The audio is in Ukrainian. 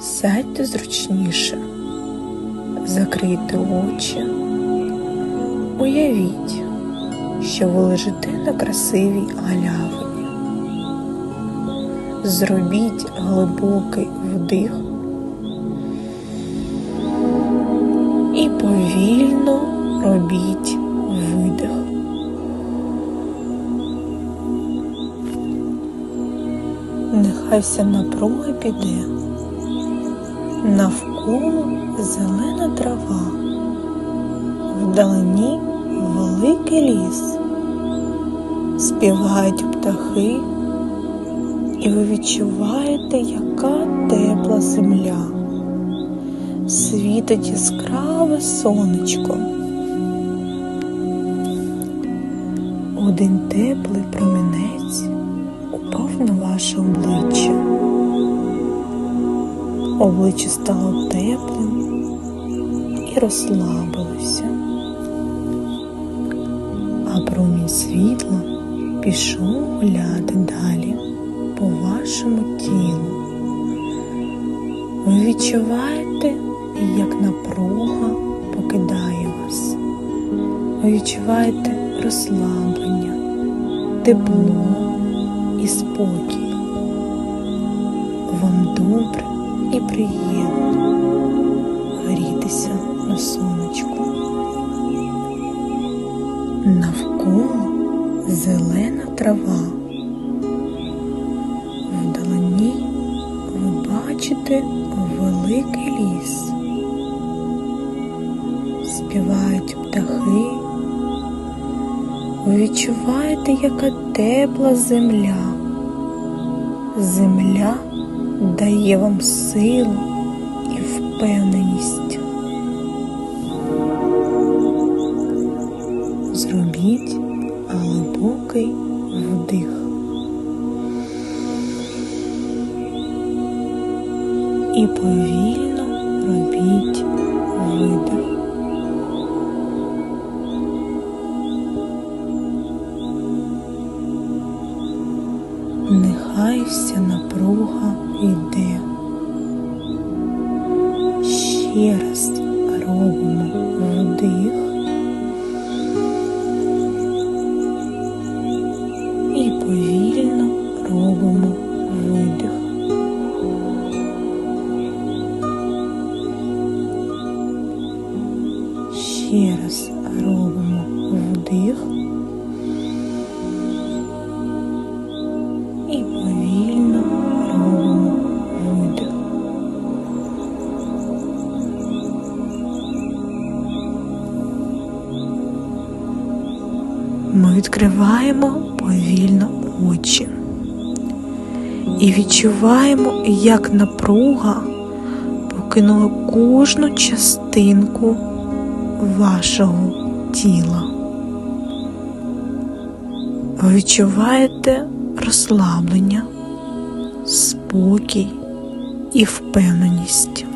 Сядьте зручніше, закрийте очі, уявіть, що ви лежите на красивій галявині. Зробіть глибокий вдих і повільно робіть видих. Нехай вся напруга піде. Навколо зелена трава, вдалині великий ліс, співають птахи, і ви відчуваєте, яка тепла земля, світить яскраве сонечко. Один теплий промінець упав на ваше обличчя. Обличчя стало теплим і розслабилося, а промінь світла пішов гуляти далі по вашому тілу. Ви відчуваєте, як напруга покидає вас. Ви відчуваєте розслаблення, тепло і спокій. Вам добре і приємно грітися на сонечку. Навколо зелена трава. Вдалині ви бачите великий ліс. Співають птахи. Ви відчуваєте, яка тепла земля. Земля дає вам силу і впевненість. Зробіть глибокий вдих. І повільно робіть видих. Нехай напруга йде. Ще раз робимо вдих і повільно робимо видих. Ще раз робимо вдих Ми відкриваємо повільно очі і відчуваємо, як напруга покинула кожну частинку вашого тіла. Ви відчуваєте розслаблення, спокій і впевненість.